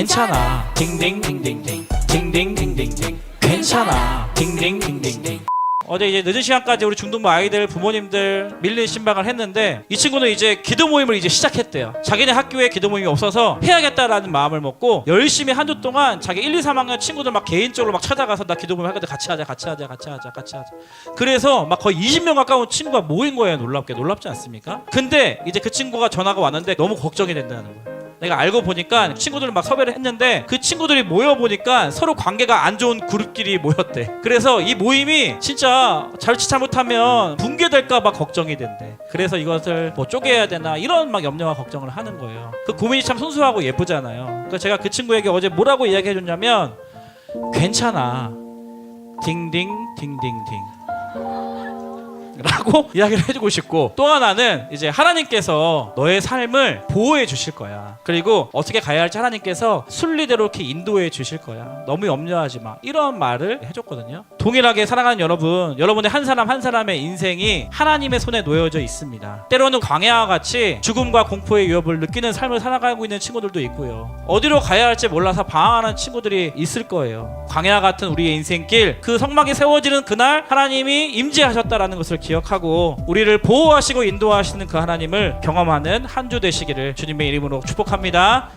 괜찮아 딩딩딩딩딩 딩딩딩딩딩 괜찮아 딩딩딩딩딩 어제 이제 늦은 시간까지 우리 중등부 아이들 부모님들 밀린 신방을 했는데 이 친구는 이제 기도 모임을 이제 시작했대요. 자기네 학교에 기도 모임이 없어서 해야겠다라는 마음을 먹고 열심히 한 주 동안 자기 1, 2, 3학년 친구들 막 개인적으로 막 찾아가서 나 기도 모임 하거든 같이 하자 같이 하자 같이 하자 같이 하자. 그래서 막 거의 20명 가까운 친구가 모인 거예요. 놀랍게 놀랍지 않습니까? 근데 이제 그 친구가 전화가 왔는데 너무 걱정이 된다는 거예요. 내가 알고 보니까 친구들을 막 섭외를 했는데 그 친구들이 모여 보니까 서로 관계가 안 좋은 그룹끼리 모였대. 그래서 이 모임이 진짜 잘못 잘못하면 붕괴될까 봐 걱정이 된대. 그래서 이것을 뭐 쪼개야 되나 이런 막 염려와 걱정을 하는 거예요. 그 고민이 참 순수하고 예쁘잖아요. 그러니까 제가 그 친구에게 어제 뭐라고 이야기해 줬냐면 괜찮아. 딩딩 딩딩 딩. 라고 이야기를 해주고 싶고 또 하나는 이제 하나님께서 너의 삶을 보호해 주실 거야. 그리고 어떻게 가야 할지 하나님께서 순리대로 이렇게 인도해 주실 거야. 너무 염려하지 마. 이런 말을 해줬거든요 동일하게 사랑하는 여러분 여러분의 한 사람 한 사람의 인생이 하나님의 손에 놓여져 있습니다. 때로는 광야와 같이 죽음과 공포의 위협을 느끼는 삶을 살아가고 있는 친구들도 있고요. 어디로 가야 할지 몰라서 방황하는 친구들이 있을 거예요. 광야 같은 우리의 인생길 그 성막이 세워지는 그날 하나님이 임재하셨다라는 것을 기억하고 우리를 보호하시고 인도하시는 그 하나님을 경험하는 한 주 되시기를 주님의 이름으로 축복합니다.